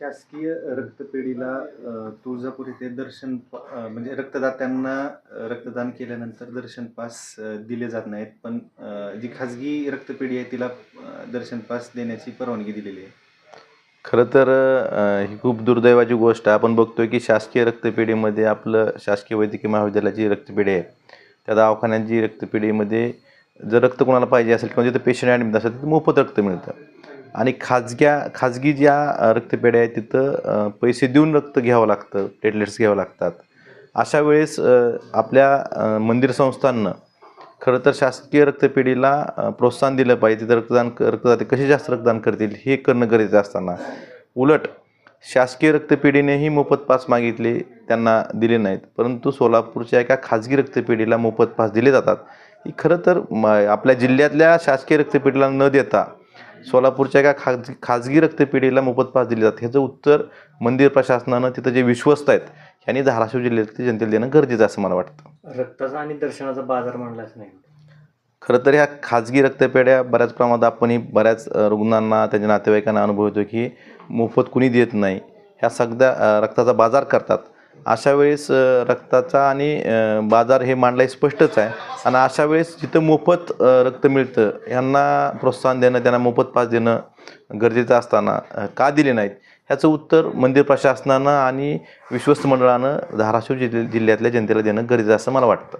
शासकीय रक्तपेढीला अ, तुळजापूर येथे दर्शन प- अ, म्हणजे रक्तदात्यांना अ, रक्तदान केल्यानंतर दर्शन पास अ, दिले जात नाहीत. पण अ, जी खाजगी रक्तपेढी आहे तिला अ, दर्शन पास देण्याची परवानगी दिलेली आहे. खरं तर ही खूप दुर्दैवाची गोष्ट आहे. आपण बघतोय की शासकीय रक्तपेढीमध्ये आपलं शासकीय वैद्यकीय महाविद्यालयाची रक्तपेढी आहे. त्या दवाखान्यांची रक्तपेढीमध्ये जर रक्त कोणाला पाहिजे असेल किंवा जिथं पेशंट ॲडमिट असेल तिथे मोफत रक्त मिळतं. आणि खाजग्या खाजगी ज्या रक्तपेढ्या आहेत तिथं पैसे देऊन रक्त घ्यावं लागतं प्लेटलेट्स घ्यावं लागतात. अशा वेळेस आपल्या मंदिर संस्थांना खरं तर शासकीय रक्तपेढीला प्रोत्साहन दिलं पाहिजे तिथं रक्तदान रक्तदाते कसे जास्त रक्तदान करतील हे करणं गरजेचं असताना. उलट शासकीय रक्तपेढीनेही मोफत पास मागितले त्यांना दिले नाहीत. परंतु सोलापूरच्या एका खाजगी रक्तपेढीला मोफत पास दिले जातात. ही खरं तर म आपल्या जिल्ह्यातल्या शासकीय रक्तपेढीला न देता सोलापूरच्या एका खाजगी खाजगी रक्तपेढीला मोफत पास दिले जातात ह्याचं उत्तर मंदिर प्रशासनानं तिथं जे विश्वस्त आहेत यांनी धाराशिव जिल्ह्यातील जनतेला देणं गरजेचं आहे असं मला वाटतं. रक्ताचा आणि दर्शनाचा बाजार म्हणलाच नाही. खरं तर ह्या खाजगी रक्तपेढ्या बऱ्याच प्रमाणात आपणही बऱ्याच रुग्णांना त्यांच्या नातेवाईकांना अनुभव येतो की मोफत कुणी देत नाही. ह्या सगळ्या रक्ताचा बाजार करतात. अशा वेळेस रक्ताचा आणि बाजार हे मांडलं हे स्पष्टच आहे. आणि अशा वेळेस जिथं मोफत रक्त मिळतं ह्यांना प्रोत्साहन देणं त्यांना मोफत पास देणं गरजेचं असताना का दिले नाहीत? ह्याचं उत्तर मंदिर प्रशासनानं आणि विश्वस्त मंडळानं धाराशिव जिल्ह्यातल्या जनतेला देणं गरजेचं असं मला वाटतं.